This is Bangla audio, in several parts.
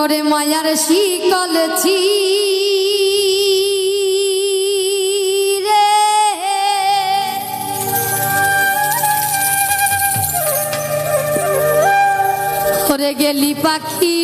ওরে মায়ার শিকল রে ওরে গেলি পাখি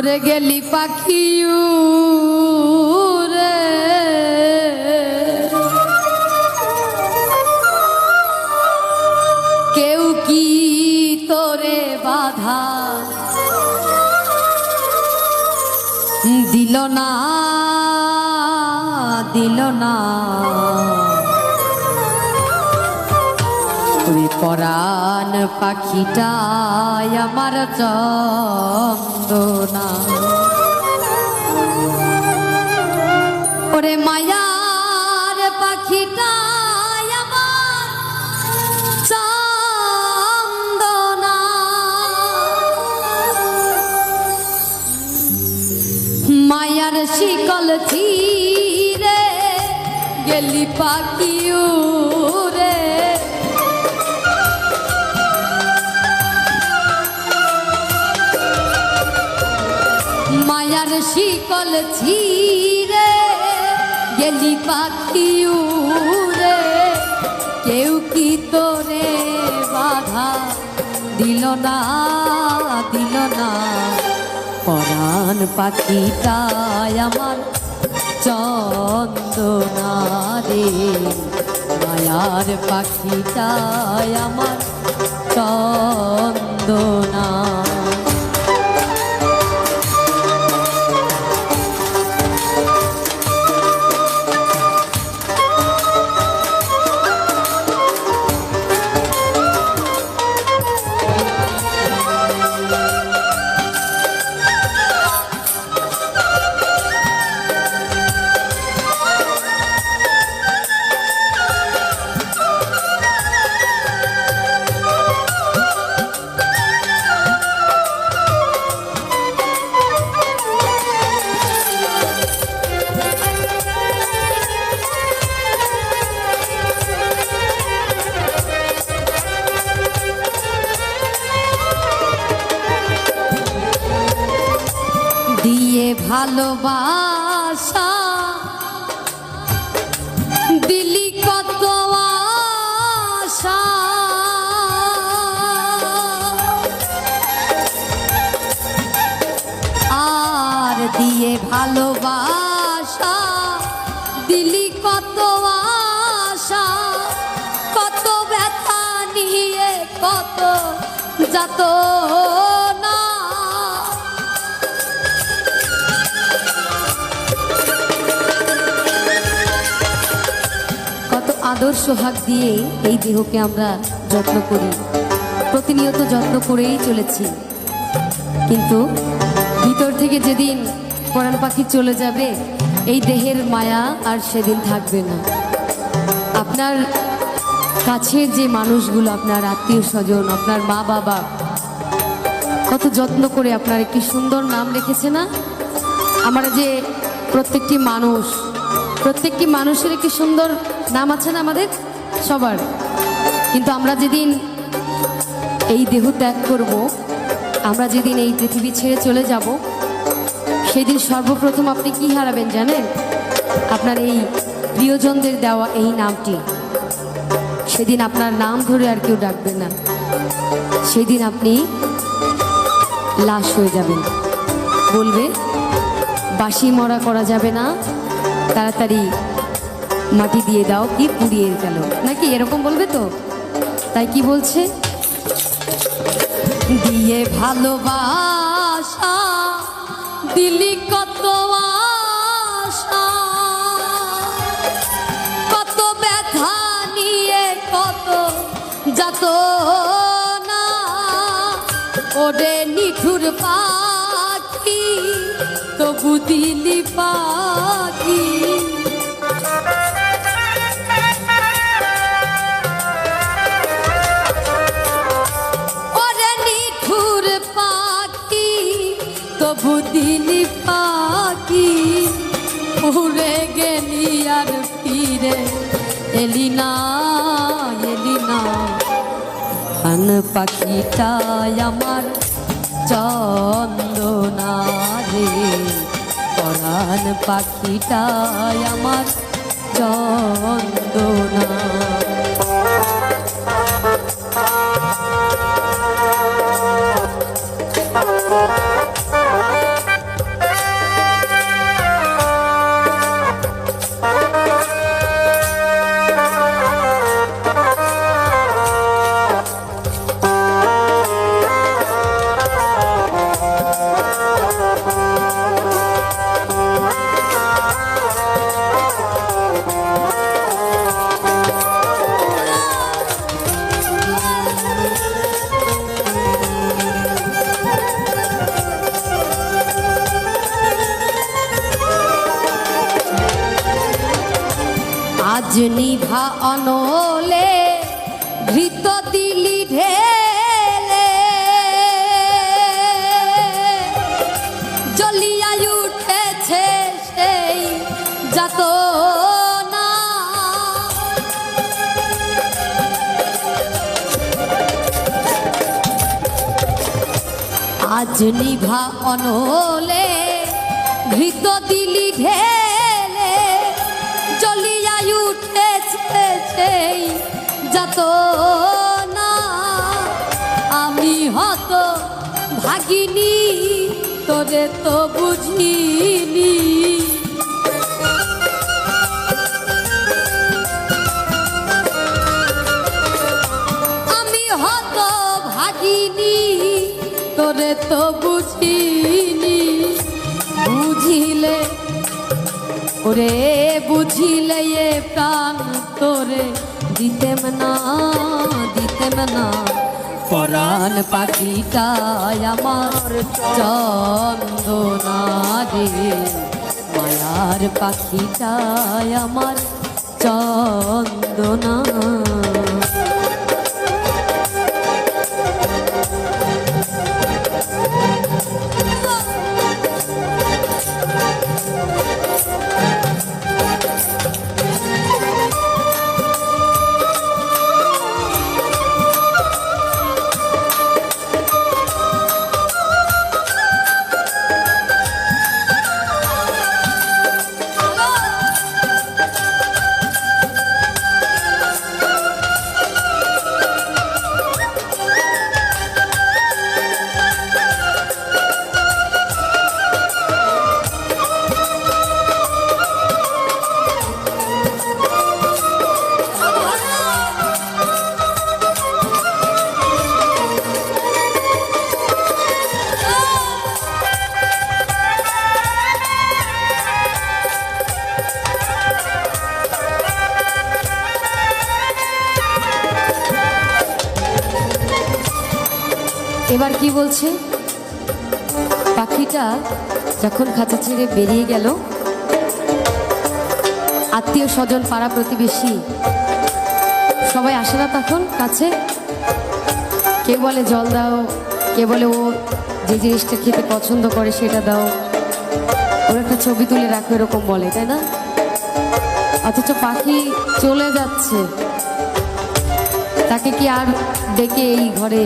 ওরে গেলি পাখি রে কেউ কি তোরে বাধা দিল না দিল না। পরাণ পাখিটাই আমার চন্দনা। ওরে মায়ার পাখিটাই আমার চন্দনা। মায়ার শিকল ছিরে গেলি পাখি শিকল ছিরে গেলি পাখি রে কেউ কি তোরে বাধা দিল না দিল না? পরাণ পাখিটাই আমার চন্দনা রে মায়ার পাখিটাই আমার চন্দনা ভালোবাসা। দিলি কত আশা। আর দিয়ে ভালোবাসা। দিলি কত আশা। কত ব্যথা নিয়ে কত যত আদর সোহাগ দিয়ে এই দেহকে আমরা যত্ন করি। প্রতিনিয়ত যত্ন করেই চলেছি। কিন্তু ভিতর থেকে যেদিন পরাণ পাখি চলে যাবে, এই দেহের মায়া আর সেদিন থাকবে না। আপনার কাছে যে মানুষগুলো, আপনার আত্মীয় স্বজন, আপনার মা বাবা, কত যত্ন করে আপনার একটি সুন্দর নাম রেখেছে না? আমরা যে প্রত্যেকটি মানুষ, প্রত্যেকটি মানুষের একটি সুন্দর নাম আছে না আমাদের? সবার। কিন্তু আমরা যেদিন এই দেহ ত্যাগ করব, আমরা যেদিন এই পৃথিবী ছেড়ে চলে যাব, সেদিন সর্বপ্রথম আপনি কি হারাবেন জানেন? আপনার এই প্রিয়জনদের দেওয়া এই নামটি। সেদিন আপনার নাম ধরে আর কেউ ডাকবে না। সেদিন আপনি লাশ হয়ে যাবেন। বলবে বাসি মরা করা যাবে না, তাড়াতাড়ি মাটি দিয়ে দাও, কি পুড়িয়ে গেল। নাকি এরকম বলবে তো? তাই কি বলছে? দিয়ে ভালোবাসা, দিলি কত কত ব্যথা নিয়ে, কত যত না ওরে নিঠুর পাখি, তবু দিলি পাখি। বহুদিন পাখি উড়ে গেলি আর ফিরে এলি না এলি না। কান পাখিটাই আমার চন্দনা রে। পরাণ আমার চন্দনা। আজ নিভা অনলে ঘৃত দিলি ঢেলে। জ্বলিয়া উঠেছে সেই যত আজ নিভা অনলে ঘৃত দিলি ঢেলে। যত না। আমি হত ভাগিনী, তোরে তো বুঝিনি। আমি হত ভাগিনী, তোরে তো বুঝিনি। বুঝিলে, ওরে বুঝিলে প্রাণ তোরে। দিতেম না দিতেম না পরাণ পাখিটায় আমার চন্দনা রে মায়ার পাখিটায় আমার চন্দনা এবার কি বলছে? পাখিটা যখন খাঁচা ছেড়ে বেরিয়ে গেল, আত্মীয় স্বজন, পাড়া প্রতিবেশী, সবাই আসে না তখন কাছে? কে বলে জল দাও, কে বলে ও যে জিনিসটা খেতে পছন্দ করে সেটা দাও। ওর একটা ছবি তুলে রাখো, এরকম বলে, তাই না? অথচ পাখি চলে যাচ্ছে। তাকে কি আর ডেকে এই ঘরে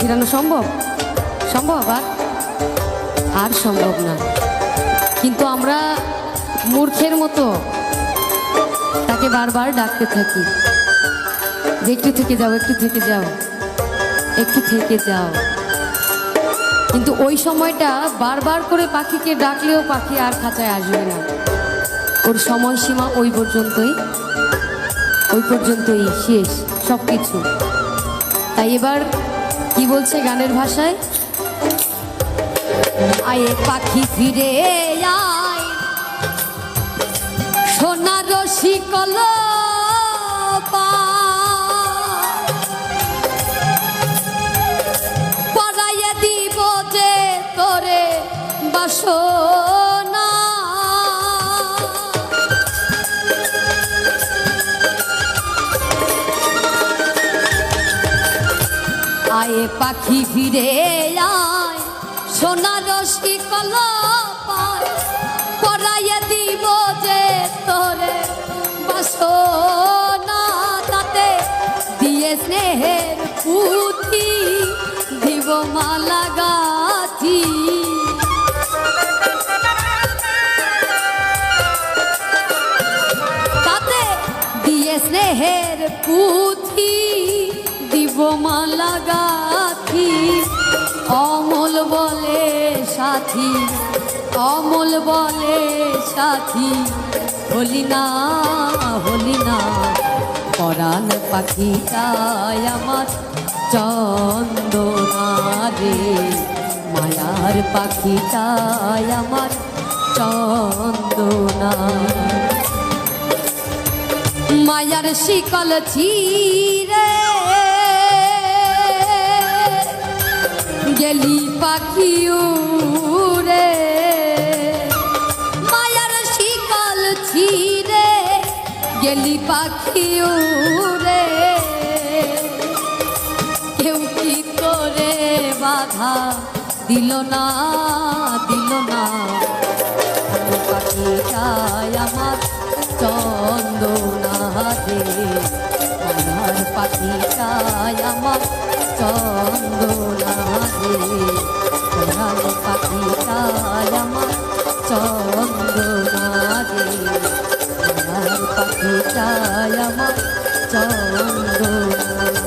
ফিরানো সম্ভব? সম্ভব আর আর সম্ভব না। কিন্তু আমরা মূর্খের মতো তাকে বারবার ডাকতে থাকি। যে একটু থেকে যাও, একটু থেকে যাও, একটু থেকে যাও। কিন্তু ওই সময়টা বারবার করে পাখিকে ডাকলেও পাখি আর খাঁচায় আসবে না। ওর সময়সীমা ওই পর্যন্তই ওই পর্যন্তই শেষ সব কিছু তাই এবার কি বলছে গানের ভাষায়? আয়ে পাখি ফিরে আয়। সোনার শিকল আয়ে পাখি ফিরে আয় সোনার রশি কল পড়াইয়ে দিব যে তোরে বাসনা তাতে দিয়ে স্নেহের সাথী, অমল বলে সাথী, হলি না হলি না। পরাণ পাখিটাই আমার চন্দনা রে। মায়ার পাখিটাই আমার চন্দনা। মায়ার শিকল ছিরে গেলি পাখি উড়ে। মায়ার শিকল ছিরে গেলি পাখি উড়ে। কেউ কি করে বাধা দিল না দিল না। পাখিটাই আমার চন্দনা রে আমার পাখিটাই আমার চন্দনা রে আমার পাখিটাই আমার চন্দনা রে আমার পাখিটাই আমার চন্দনা